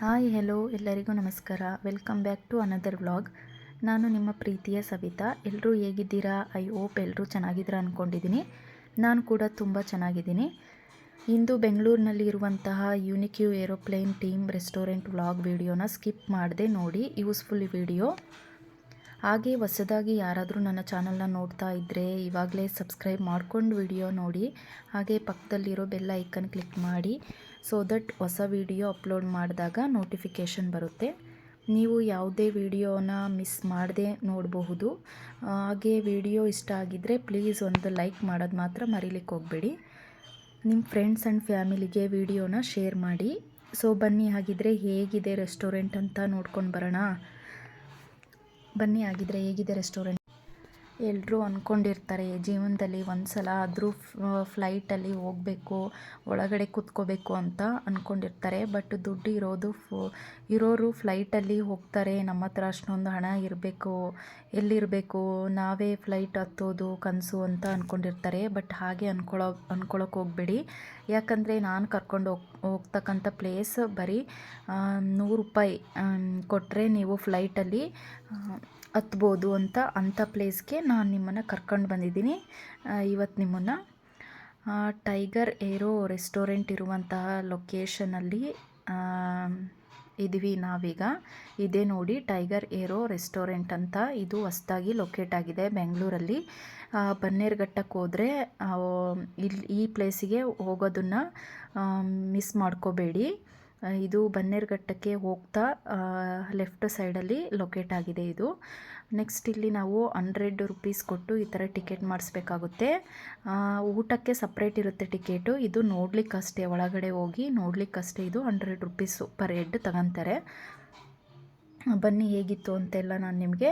Hi, hello, ಎಲ್ಲರಿಗೂ ನಮಸ್ಕಾರ. Welcome back to another vlog. ನಾನು ನಿಮ್ಮ ಪ್ರೀತಿಯ ಸವಿತಾ. ಎಲ್ಲರೂ ಹೇಗಿದ್ದೀರಾ? ಐ ಹೋಪ್ ಎಲ್ಲರೂ ಚೆನ್ನಾಗಿದ್ದೀರಾ ಅಂದ್ಕೊಂಡಿದ್ದೀನಿ ನಾನು ಕೂಡ ತುಂಬ ಚೆನ್ನಾಗಿದ್ದೀನಿ. ಇಂದು ಬೆಂಗಳೂರಿನಲ್ಲಿ ಇರುವಂತಹ unique aeroplane theme restaurant vlog ವಿಡಿಯೋನ ಸ್ಕಿಪ್ ಮಾಡದೆ ನೋಡಿ, ಯೂಸ್ಫುಲ್ ವಿಡಿಯೋ. ಹಾಗೆ ಹೊಸದಾಗಿ ಯಾರಾದರೂ ನನ್ನ ಚಾನಲ್ನ ನೋಡ್ತಾ ಇದ್ದರೆ ಇವಾಗಲೇ ಸಬ್ಸ್ಕ್ರೈಬ್ ಮಾಡ್ಕೊಂಡು ವಿಡಿಯೋ ನೋಡಿ. ಹಾಗೆ ಪಕ್ಕದಲ್ಲಿರೋ ಬೆಲ್ ಐಕನ್ ಕ್ಲಿಕ್ ಮಾಡಿ. ಸೊ ದಟ್ ಹೊಸ ವೀಡಿಯೋ ಅಪ್ಲೋಡ್ ಮಾಡಿದಾಗ ನೋಟಿಫಿಕೇಷನ್ ಬರುತ್ತೆ. ನೀವು ಯಾವುದೇ ವಿಡಿಯೋನ ಮಿಸ್ ಮಾಡದೆ ನೋಡಬಹುದು. ಹಾಗೆ ವಿಡಿಯೋ ಇಷ್ಟ ಆಗಿದ್ದರೆ ಪ್ಲೀಸ್ ಒಂದು ಲೈಕ್ ಮಾಡೋದು ಮಾತ್ರ ಮರಿಲಿಕ್ಕೆ ಹೋಗಬೇಡಿ. ನಿಮ್ಮ ಫ್ರೆಂಡ್ಸ್ ಆ್ಯಂಡ್ ಫ್ಯಾಮಿಲಿಗೆ ವಿಡಿಯೋನ ಶೇರ್ ಮಾಡಿ. ಸೊ ಬನ್ನಿ, ಹಾಗಿದ್ರೆ ಹೇಗಿದೆ ರೆಸ್ಟೋರೆಂಟ್ ಅಂತ ನೋಡ್ಕೊಂಡು ಬರೋಣ. ಬನ್ನಿ, ಹಾಗಿದ್ರೆ ಹೇಗಿದೆ ರೆಸ್ಟೋರೆಂಟ್ ಎಲ್ಲರೂ ಅಂದ್ಕೊಂಡಿರ್ತಾರೆ ಜೀವನದಲ್ಲಿ ಒಂದು ಸಲ ಆದರೂ ಫ್ಲೈಟಲ್ಲಿ ಹೋಗಬೇಕು, ಒಳಗಡೆ ಕೂತ್ಕೋಬೇಕು ಅಂತ ಅಂದ್ಕೊಂಡಿರ್ತಾರೆ ಬಟ್ ದುಡ್ಡು ಇರೋದು ಫು, ಇರೋರು ಫ್ಲೈಟಲ್ಲಿ ಹೋಗ್ತಾರೆ. ನಮ್ಮ ಹತ್ರ ಅಷ್ಟೊಂದು ಹಣ ಇರಬೇಕು, ಎಲ್ಲಿರಬೇಕು, ನಾವೇ ಫ್ಲೈಟ್ ಹತ್ತೋದು, ಕನಸು ಅಂತ ಅಂದ್ಕೊಂಡಿರ್ತಾರೆ ಬಟ್ ಹಾಗೆ ಅಂದ್ಕೊಳ್ಳೋ ಅಂದ್ಕೊಳಕ್ಕೆ ಹೋಗಬೇಡಿ. ಯಾಕಂದರೆ ನಾನು ಕರ್ಕೊಂಡು ಹೋಗ್, ಹೋಗ್ತಕ್ಕಂಥ ಪ್ಲೇಸ್ ಬರೀ ನೂರು ರೂಪಾಯಿ ಕೊಟ್ಟರೆ ನೀವು ಫ್ಲೈಟಲ್ಲಿ ಹತ್ಬೋದು ಅಂತ ಅಂಥ ಪ್ಲೇಸ್ಗೆ ನಾನು ನಿಮ್ಮನ್ನು ಕರ್ಕೊಂಡು ಬಂದಿದ್ದೀನಿ. ಇವತ್ತು ನಿಮ್ಮನ್ನು. ಟೈಗರ್ ಏರೋ ರೆಸ್ಟೋರೆಂಟ್ ಇರುವಂತಹ ಲೊಕೇಶನಲ್ಲಿ ಇದ್ದೀವಿ ನಾವೀಗ. ಇದೇ ನೋಡಿ ಟೈಗರ್ ಏರೋ ರೆಸ್ಟೋರೆಂಟ್ ಅಂತ ಇದು ಹೊಸ್ದಾಗಿ ಲೊಕೇಟ್ ಆಗಿದೆ ಬೆಂಗಳೂರಲ್ಲಿ. ಬನ್ನೇರುಘಟ್ಟಕ್ಕೆ ಹೋದರೆ ಇಲ್ಲಿ ಈ ಪ್ಲೇಸಿಗೆ ಹೋಗೋದನ್ನು ಮಿಸ್ ಮಾಡ್ಕೋಬೇಡಿ. ಇದು ಬನ್ನೇರುಘಟ್ಟಕ್ಕೆ ಹೋಗ್ತಾ ಲೆಫ್ಟ್ ಸೈಡಲ್ಲಿ ಲೊಕೇಟ್ ಆಗಿದೆ ಇದು. ನೆಕ್ಸ್ಟ್ ಇಲ್ಲಿ ನಾವು ಹಂಡ್ರೆಡ್ ರುಪೀಸ್ ಕೊಟ್ಟು ಈ ಥರ ಟಿಕೆಟ್ ಮಾಡಿಸ್ಬೇಕಾಗುತ್ತೆ. ಊಟಕ್ಕೆ ಸಪ್ರೇಟ್ ಇರುತ್ತೆ ಟಿಕೆಟು ಇದು ನೋಡ್ಲಿಕ್ಕಷ್ಟೇ ಒಳಗಡೆ ಹೋಗಿ ನೋಡ್ಲಿಕ್ಕಷ್ಟೇ ಇದು ಹಂಡ್ರೆಡ್ ರುಪೀಸು ಪರ್ ಹೆಡ್ ತಗೊತಾರೆ. ಬನ್ನಿ ಹೇಗಿತ್ತು ಅಂತೆಲ್ಲ ನಾನು ನಿಮಗೆ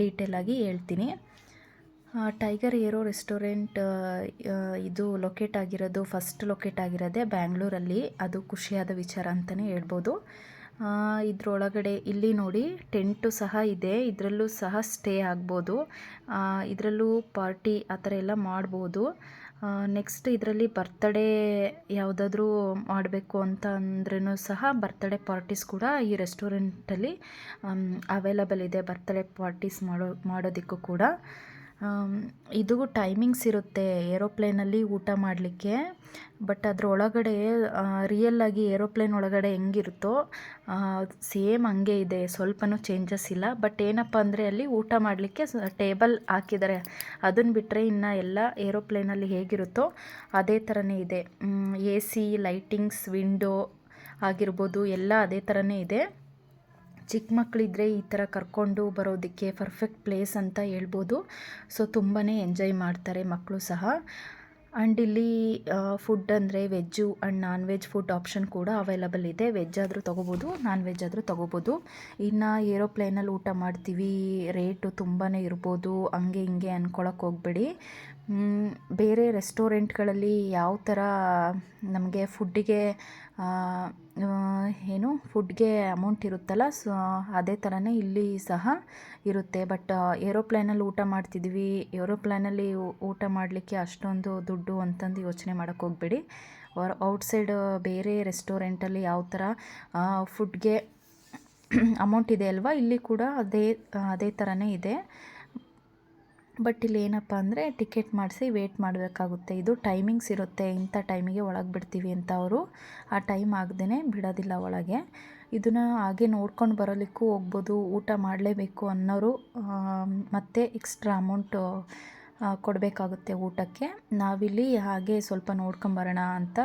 ಡೀಟೇಲಾಗಿ ಹೇಳ್ತೀನಿ. ಟೈಗರ್ ಏರೋ ರೆಸ್ಟೋರೆಂಟ್ ಇದು ಲೊಕೇಟ್ ಆಗಿರೋದು ಫಸ್ಟ್ ಲೊಕೇಟ್ ಆಗಿರೋದೇ ಬ್ಯಾಂಗ್ಳೂರಲ್ಲಿ ಅದು ಖುಷಿಯಾದ ವಿಚಾರ ಅಂತಲೇ ಹೇಳ್ಬೋದು. ಇದರೊಳಗಡೆ ಇಲ್ಲಿ ನೋಡಿ ಟೆಂಟು ಸಹ ಇದೆ. ಇದರಲ್ಲೂ ಸಹ ಸ್ಟೇ ಆಗ್ಬೋದು. ಇದರಲ್ಲೂ ಪಾರ್ಟಿ ಆ ಥರ ಎಲ್ಲ ಮಾಡ್ಬೋದು. ನೆಕ್ಸ್ಟ್ ಇದರಲ್ಲಿ ಬರ್ತಡೇ ಯಾವುದಾದ್ರೂ ಮಾಡಬೇಕು ಅಂತ ಅಂದ್ರೂ ಸಹ ಬರ್ತಡೇ ಪಾರ್ಟೀಸ್ ಕೂಡ ಈ ರೆಸ್ಟೋರೆಂಟಲ್ಲಿ ಅವೈಲಬಲ್ ಇದೆ. ಬರ್ತಡೇ ಪಾರ್ಟೀಸ್ ಮಾಡೋ, ಮಾಡೋದಕ್ಕೂ ಕೂಡ. ಇದು ಟೈಮಿಂಗ್ಸ್ ಇರುತ್ತೆ ಏರೋಪ್ಲೇನಲ್ಲಿ ಊಟ ಮಾಡಲಿಕ್ಕೆ ಬಟ್ ಅದ್ರ ಒಳಗಡೆ ರಿಯಲ್ಲಾಗಿ ಏರೋಪ್ಲೇನ್ ಒಳಗಡೆ ಹೆಂಗಿರುತ್ತೋ ಸೇಮ್ ಹಂಗೆ ಇದೆ, ಸ್ವಲ್ಪನೂ ಚೇಂಜಸ್ ಇಲ್ಲ. ಬಟ್ ಏನಪ್ಪ ಅಂದರೆ ಅಲ್ಲಿ ಊಟ ಮಾಡಲಿಕ್ಕೆ ಟೇಬಲ್ ಹಾಕಿದ್ದಾರೆ ಅದನ್ನು ಬಿಟ್ಟರೆ ಇನ್ನು ಎಲ್ಲ ಏರೋಪ್ಲೇನಲ್ಲಿ ಹೇಗಿರುತ್ತೋ, ಅದೇ ಥರನೇ ಇದೆ. ಎ ಸಿ ಲೈಟಿಂಗ್ಸ್ ವಿಂಡೋ ಆಗಿರ್ಬೋದು, ಎಲ್ಲ ಅದೇ ಥರನೇ ಇದೆ. ಚಿಕ್ಕ ಮಕ್ಕಳಿದ್ರೆ ಈ ಥರ ಕರ್ಕೊಂಡು ಬರೋದಕ್ಕೆ ಪರ್ಫೆಕ್ಟ್ ಪ್ಲೇಸ್ ಅಂತ ಹೇಳ್ಬೋದು. ಸೊ ತುಂಬಾ ಎಂಜಾಯ್ ಮಾಡ್ತಾರೆ ಮಕ್ಕಳು ಸಹ. ಆ್ಯಂಡ್ ಇಲ್ಲಿ ಫುಡ್ ಅಂದರೆ veg and non veg food option ಕೂಡ ಅವೈಲಬಲ್ ಇದೆ. ವೆಜ್ ಆದರೂ ತೊಗೋಬೋದು ನಾನ್ ವೆಜ್ ಆದರೂ ತೊಗೋಬೋದು. ಇನ್ನು ಏರೋಪ್ಲೇನಲ್ಲಿ ಊಟ ಮಾಡ್ತೀವಿ ರೇಟು ತುಂಬಾ ಇರ್ಬೋದು. ಹಂಗೆ ಹಿಂಗೆ ಅಂದ್ಕೊಳಕ್ಕೆ ಹೋಗ್ಬೇಡಿ. ಬೇರೆ ರೆಸ್ಟೋರೆಂಟ್ಗಳಲ್ಲಿ ಯಾವ ಥರ ನಮಗೆ ಫುಡ್ಡಿಗೆ ಏನು ಫುಡ್ಗೆ ಅಮೌಂಟ್ ಇರುತ್ತಲ್ಲ, ಸೊ ಅದೇ ಥರನೇ ಇಲ್ಲಿ ಸಹ ಇರುತ್ತೆ. ಬಟ್ ಏರೋಪ್ಲೇನಲ್ಲಿ ಊಟ ಮಾಡ್ತಿದ್ವಿ ಏರೋಪ್ಲೇನಲ್ಲಿ ಊಟ ಮಾಡಲಿಕ್ಕೆ ಅಷ್ಟೊಂದು ದುಡ್ಡು ಅಂತಂದು ಯೋಚನೆ ಮಾಡೋಕ್ಕೆ ಹೋಗಬೇಡಿ. ಔಟ್ಸೈಡ್ ಬೇರೆ ರೆಸ್ಟೋರೆಂಟಲ್ಲಿ ಯಾವ ಥರ ಫುಡ್ಗೆ ಅಮೌಂಟ್ ಇದೆ ಅಲ್ವಾ, ಇಲ್ಲಿ ಕೂಡ ಅದೇ ಅದೇ ಥರನೇ ಇದೆ. ಬಟ್ ಇಲ್ಲಿ ಏನಪ್ಪ ಅಂದರೆ ಟಿಕೆಟ್ ಮಾಡಿಸಿ ವೇಟ್ ಮಾಡಬೇಕಾಗುತ್ತೆ. ಇದು ಟೈಮಿಂಗ್ಸ್ ಇರುತ್ತೆ. ಇಂಥ ಟೈಮಿಗೆ ಒಳಗೆ ಬಿಡ್ತೀವಿ ಅಂತ ಅವರು. ಆ ಟೈಮ್ ಆಗದೇ ಬಿಡೋದಿಲ್ಲ ಒಳಗೆ. ಇದನ್ನು ಹಾಗೆ ನೋಡ್ಕೊಂಡು ಬರೋಲಿಕ್ಕೂ ಹೋಗ್ಬೋದು. ಊಟ ಮಾಡಲೇಬೇಕು ಅನ್ನೋರು ಮತ್ತೆ ಎಕ್ಸ್ಟ್ರಾ ಅಮೌಂಟು ಕೊಡಬೇಕಾಗುತ್ತೆ ಊಟಕ್ಕೆ. ನಾವಿಲ್ಲಿ ಹಾಗೆ ಸ್ವಲ್ಪ ನೋಡ್ಕೊಂಬರೋಣ ಅಂತ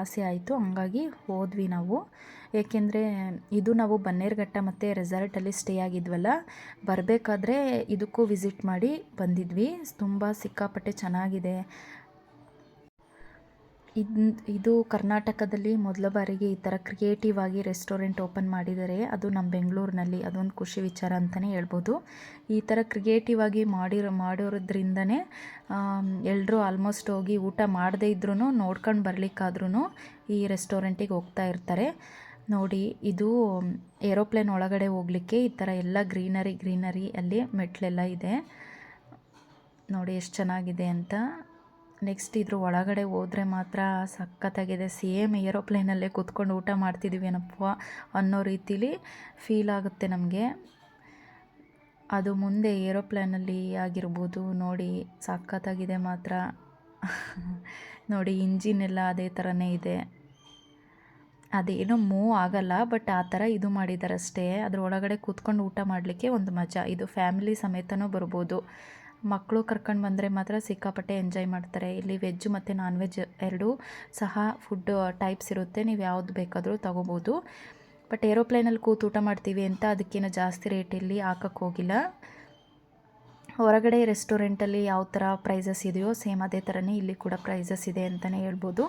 ಆಸೆ ಆಯಿತು. ಹಂಗಾಗಿ ಹೋದ್ವಿ ನಾವು. ಏಕೆಂದರೆ ಇದು ನಾವು ಬನ್ನೇರುಘಟ್ಟ ಮತ್ತು ರೆಸಾರ್ಟಲ್ಲಿ ಸ್ಟೇ ಆಗಿದ್ವಲ್ಲ, ಬರಬೇಕಾದ್ರೆ ಇದಕ್ಕೂ ವಿಸಿಟ್ ಮಾಡಿ ಬಂದಿದ್ವಿ. ತುಂಬ ಸಿಕ್ಕಾಪಟ್ಟೆ ಚೆನ್ನಾಗಿದೆ. ಇದು ಕರ್ನಾಟಕದಲ್ಲಿ ಮೊದಲ ಬಾರಿಗೆ ಈ ಥರ ಕ್ರಿಯೇಟಿವ್ ಆಗಿ ರೆಸ್ಟೋರೆಂಟ್ ಓಪನ್ ಮಾಡಿದ್ದಾರೆ. ಅದು ನಮ್ಮ ಬೆಂಗಳೂರಿನಲ್ಲಿ, ಅದೊಂದು ಖುಷಿ ವಿಚಾರ ಅಂತಲೇ ಹೇಳ್ಬೋದು. ಈ ಥರ ಕ್ರಿಯೇಟಿವ್ ಆಗಿ ಮಾಡಿರೋ, ಮಾಡಿರೋದ್ರಿಂದನೇ ಎಲ್ಲರೂ ಆಲ್ಮೋಸ್ಟ್ ಹೋಗಿ ಊಟ ಮಾಡದೇ ಇದ್ರೂ ನೋಡ್ಕೊಂಡು ಬರಲಿಕ್ಕಾದ್ರೂ ಈ ರೆಸ್ಟೋರೆಂಟಿಗೆ ಹೋಗ್ತಾ ಇರ್ತಾರೆ. ನೋಡಿ, ಇದು ಏರೋಪ್ಲೇನ್ ಒಳಗಡೆ ಹೋಗಲಿಕ್ಕೆ ಈ ಥರ ಎಲ್ಲ ಗ್ರೀನರಿ ಗ್ರೀನರಿ ಅಲ್ಲಿ ಮೆಟ್ಲೆಲ್ಲ ಇದೆ. ನೋಡಿ, ಎಷ್ಟು ಚೆನ್ನಾಗಿದೆ ಅಂತ. ನೆಕ್ಸ್ಟ್ ಇದ್ರ ಒಳಗಡೆ ಹೋದರೆ ಮಾತ್ರ ಸಖತ್ತಾಗಿದೆ. ಸೇಮ್ ಏರೋಪ್ಲೇನಲ್ಲೇ ಕೂತ್ಕೊಂಡು ಊಟ ಮಾಡ್ತಿದ್ದೀವಿ ಏನಪ್ಪ ಅನ್ನೋ ರೀತಿಲಿ ಫೀಲ್ ಆಗುತ್ತೆ ನಮಗೆ. ಅದು ಮುಂದೆ ಏರೋಪ್ಲೇನಲ್ಲಿ ಆಗಿರ್ಬೋದು, ನೋಡಿ ಸಖತ್ತಾಗಿದೆ ಮಾತ್ರ. ನೋಡಿ ಇಂಜಿನ್ ಎಲ್ಲ ಅದೇ ಥರನೇ ಇದೆ. ಅದೇನೋ ಮೂವ್ ಆಗಲ್ಲ ಬಟ್ ಆ ಥರ ಇದು ಮಾಡಿದ್ದಾರೆ ಅಷ್ಟೇ ಅದ್ರ ಒಳಗಡೆ ಕೂತ್ಕೊಂಡು ಊಟ ಮಾಡಲಿಕ್ಕೆ ಒಂದು ಮಜಾ. ಇದು ಫ್ಯಾಮಿಲಿ ಸಮೇತನೂ ಬರ್ಬೋದು. ಮಕ್ಕಳು ಕರ್ಕೊಂಡು ಬಂದರೆ ಮಾತ್ರ ಸಿಕ್ಕಾಪಟ್ಟೆ ಎಂಜಾಯ್ ಮಾಡ್ತಾರೆ. ಇಲ್ಲಿ ವೆಜ್ ಮತ್ತು ನಾನ್ ವೆಜ್ ಎರಡೂ ಸಹ ಫುಡ್ ಟೈಪ್ಸ್ ಇರುತ್ತೆ. ನೀವು ಯಾವ್ದು ಬೇಕಾದರೂ ತೊಗೋಬೋದು. ಬಟ್ ಏರೋಪ್ಲೇನಲ್ಲಿ ಕೂತು ಊಟ ಮಾಡ್ತೀವಿ ಅಂತ ಅದಕ್ಕೇನು ಜಾಸ್ತಿ ರೇಟ್ ಇಲ್ಲಿ ಹಾಕಕ್ಕೆ ಹೋಗಿಲ್ಲ. ಹೊರಗಡೆ ರೆಸ್ಟೋರೆಂಟಲ್ಲಿ ಯಾವ ಥರ ಪ್ರೈಸಸ್ ಇದೆಯೋ ಸೇಮ್ ಅದೇ ಥರನೇ ಇಲ್ಲಿ ಕೂಡ ಪ್ರೈಸಸ್ ಇದೆ ಅಂತಲೇ ಹೇಳ್ಬೋದು.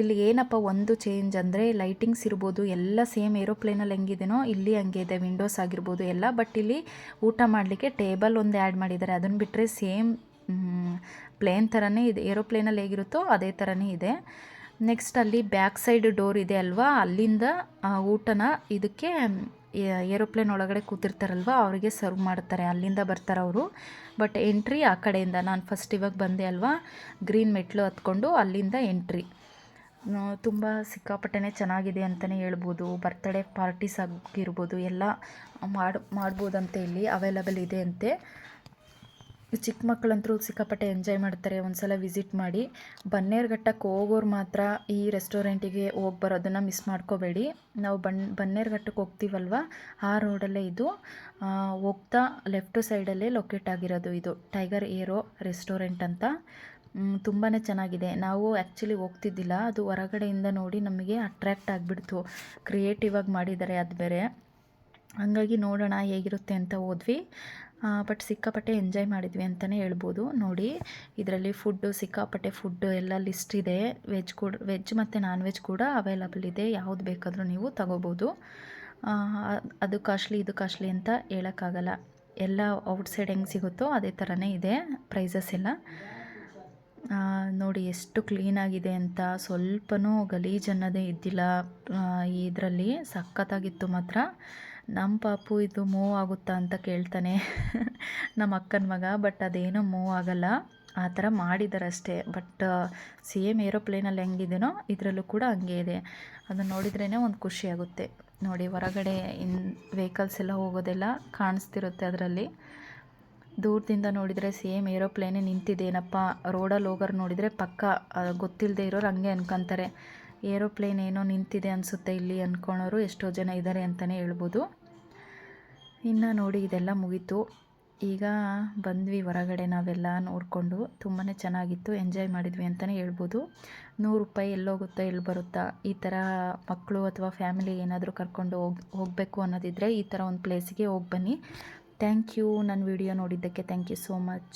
ಇಲ್ಲಿ ಏನಪ್ಪ ಒಂದು ಚೇಂಜ್ ಅಂದರೆ ಲೈಟಿಂಗ್ಸ್ ಇರ್ಬೋದು, ಎಲ್ಲ ಸೇಮ್ ಏರೋಪ್ಲೇನಲ್ಲಿ ಹೆಂಗಿದೆನೋ ಇಲ್ಲಿ ಹಂಗೆ ಇದೆ ವಿಂಡೋಸ್ ಆಗಿರ್ಬೋದು ಎಲ್ಲ ಬಟ್ ಇಲ್ಲಿ ಊಟ ಮಾಡಲಿಕ್ಕೆ ಟೇಬಲ್ ಒಂದು ಆ್ಯಡ್ ಮಾಡಿದ್ದಾರೆ. ಅದನ್ನು ಬಿಟ್ಟರೆ ಸೇಮ್ ಪ್ಲೇನ್ ಥರನೇ ಇದೆ ಏರೋಪ್ಲೇನಲ್ಲಿ ಹೇಗಿರುತ್ತೋ ಅದೇ ಥರನೇ ಇದೆ. ನೆಕ್ಸ್ಟ್ ಅಲ್ಲಿ ಬ್ಯಾಕ್ ಸೈಡ್ ಡೋರ್ ಇದೆ ಅಲ್ವಾ, ಅಲ್ಲಿಂದ ಊಟನ ಇದಕ್ಕೆ ಏರೋಪ್ಲೇನ್ ಒಳಗಡೆ ಕೂತಿರ್ತಾರಲ್ವ, ಅವರಿಗೆ ಸರ್ವ್ ಮಾಡ್ತಾರೆ. ಅಲ್ಲಿಂದ ಬರ್ತಾರೆ ಅವರು. ಬಟ್ ಎಂಟ್ರಿ ಆ ಕಡೆಯಿಂದ, ನಾನು ಫಸ್ಟ್ ಇವಾಗ ಬಂದೆ ಅಲ್ವಾ ಗ್ರೀನ್ ಮೆಟ್ಲು ಹತ್ಕೊಂಡು ಅಲ್ಲಿಂದ ಎಂಟ್ರಿ ತುಂಬ ಸಿಕ್ಕಾಪಟ್ಟೆ ಚೆನ್ನಾಗಿದೆ ಅಂತಲೇ ಹೇಳ್ಬೋದು. ಬರ್ತಡೇ ಪಾರ್ಟೀಸ್ ಆಗಿರ್ಬೋದು, ಎಲ್ಲ ಮಾಡಿ, ಮಾಡ್ಬೋದಂತೆ ಇಲ್ಲಿ ಅವೈಲಬಲ್ ಇದೆ ಅಂತೆ. ಚಿಕ್ಕ ಮಕ್ಕಳಂತೂ ಸಿಕ್ಕಾಪಟ್ಟೆ ಎಂಜಾಯ್ ಮಾಡ್ತಾರೆ. ಒಂದು ಸಲ ವಿಸಿಟ್ ಮಾಡಿ. ಬನ್ನೇರುಘಟ್ಟಕ್ಕೆ ಹೋಗೋರು ಮಾತ್ರ ಈ ರೆಸ್ಟೋರೆಂಟಿಗೆ ಹೋಗಿ ಬರೋದನ್ನು ಮಿಸ್ ಮಾಡ್ಕೋಬೇಡಿ. ನಾವು ಬನ್ ಬನ್ನೇರುಘಟ್ಟಕ್ಕೆ ಹೋಗ್ತೀವಲ್ವ? ಆ ರೋಡಲ್ಲೇ ಇದು. ಹೋಗ್ತಾ ಲೆಫ್ಟ್ ಸೈಡಲ್ಲೇ ಲೊಕೇಟ್ ಆಗಿರೋದು ಇದು. ಟೈಗರ್ ಏರೋ ರೆಸ್ಟೋರೆಂಟ್ ಅಂತ. ತುಂಬಾ ಚೆನ್ನಾಗಿದೆ. ನಾವು ಆ್ಯಕ್ಚುಲಿ ಹೋಗ್ತಿದ್ದಿಲ್ಲ. ಅದು ಹೊರಗಡೆಯಿಂದ ನೋಡಿ ನಮಗೆ ಅಟ್ರ್ಯಾಕ್ಟ್ ಆಗಿಬಿಡ್ತು. ಕ್ರಿಯೇಟಿವ್ ಆಗಿ ಮಾಡಿದ್ದಾರೆ ಅದು ಬೇರೆ. ಹಾಗಾಗಿ ನೋಡೋಣ ಹೇಗಿರುತ್ತೆ ಅಂತ ಹೋದ್ವಿ. ಬಟ್ ಸಿಕ್ಕಾಪಟ್ಟೆ ಎಂಜಾಯ್ ಮಾಡಿದ್ವಿ ಅಂತಲೇ ಹೇಳ್ಬೋದು. ನೋಡಿ, ಇದರಲ್ಲಿ ಫುಡ್ಡು ಸಿಕ್ಕಾಪಟ್ಟೆ ಫುಡ್ಡು ಎಲ್ಲ ಲಿಸ್ಟ್ ಇದೆ. ವೆಜ್ ಕೂಡ ವೆಜ್ ಮತ್ತು ನಾನ್ ವೆಜ್ ಕೂಡ ಅವೈಲಬಲ್ ಇದೆ. ಯಾವುದು ಬೇಕಾದರೂ ನೀವು ತಗೋಬೋದು. ಅದು ಕಾಸ್ಟ್ಲಿ ಇದು ಕಾಸ್ಟ್ಲಿ ಅಂತ ಹೇಳೋಕ್ಕಾಗಲ್ಲ. ಎಲ್ಲ ಔಟ್ಸೈಡ್ ಹೆಂಗೆ ಸಿಗುತ್ತೋ ಅದೇ ಥರನೇ ಇದೆ ಪ್ರೈಸಸ್ ಎಲ್ಲ. ನೋಡಿ, ಎಷ್ಟು ಕ್ಲೀನಾಗಿದೆ ಅಂತ. ಸ್ವಲ್ಪನೂ ಗಲೀಜು ಅನ್ನೋದೇ ಇದ್ದಿಲ್ಲ ಇದರಲ್ಲಿ ಸಖತ್ತಾಗಿತ್ತು ಮಾತ್ರ. ನಮ್ಮ ಪಾಪು ಇದು ಮೂವ್ ಆಗುತ್ತಾ ಅಂತ ಕೇಳ್ತಾನೆ. ನಮ್ಮ ಅಕ್ಕನ ಮಗ, ಬಟ್ ಅದೇನೂ ಮೂವ್ ಆಗಲ್ಲ. ಆ ಥರ ಮಾಡಿದ್ದಾರೆ ಅಷ್ಟೇ ಬಟ್ ಸೇಮ್ ಏರೋಪ್ಲೇನಲ್ಲಿ ಹೆಂಗಿದೆಯೋ ಇದರಲ್ಲೂ ಕೂಡ ಹಂಗೆ ಇದೆ. ಅದನ್ನು ನೋಡಿದ್ರೇ ಒಂದು ಖುಷಿ ಆಗುತ್ತೆ. ನೋಡಿ, ಹೊರಗಡೆ ಇನ್ ವೆಹಿಕಲ್ಸ್ ಎಲ್ಲ ಹೋಗೋದೆಲ್ಲ ಕಾಣಿಸ್ತಿರುತ್ತೆ ಅದರಲ್ಲಿ. ದೂರದಿಂದ ನೋಡಿದರೆ ಸೇಮ್ ಏರೋಪ್ಲೇನೇ ನಿಂತಿದೇನಪ್ಪ ರೋಡಲ್ಲಿ ಹೋಗೋರು ನೋಡಿದರೆ ಪಕ್ಕ ಗೊತ್ತಿಲ್ಲದೆ ಇರೋರು ಹಂಗೆ ಅನ್ಕೊತಾರೆ. ಏರೋಪ್ಲೇನ್ ಏನೋ ನಿಂತಿದೆ ಅನಿಸುತ್ತೆ ಇಲ್ಲಿ ಅಂದ್ಕೊಳೋರು ಎಷ್ಟೋ ಜನ ಇದ್ದಾರೆ ಅಂತಲೇ ಹೇಳ್ಬೋದು. ಇನ್ನು ನೋಡಿ ಇದೆಲ್ಲ ಮುಗೀತು. ಈಗ ಬಂದ್ವಿ ಹೊರಗಡೆ ನಾವೆಲ್ಲ ನೋಡಿಕೊಂಡು. ತುಂಬಾ ಚೆನ್ನಾಗಿತ್ತು. ಎಂಜಾಯ್ ಮಾಡಿದ್ವಿ ಅಂತಲೇ ಹೇಳ್ಬೋದು. ನೂರು ರೂಪಾಯಿ ಎಲ್ಲೋಗುತ್ತಾ ಎಲ್ಲಿ ಬರುತ್ತಾ? ಈ ಥರ ಮಕ್ಕಳು ಅಥವಾ ಫ್ಯಾಮಿಲಿ ಏನಾದರೂ ಕರ್ಕೊಂಡು ಹೋಗಿ, ಹೋಗಬೇಕು ಅನ್ನೋದಿದ್ದರೆ ಈ ಥರ ಒಂದು ಪ್ಲೇಸಿಗೆ ಹೋಗಿ ಬನ್ನಿ. Thank you. ನನ್ನ ವಿಡಿಯೋ ನೋಡಿದ್ದಕ್ಕೆ ಥ್ಯಾಂಕ್ ಯು ಸೋ ಮಚ್.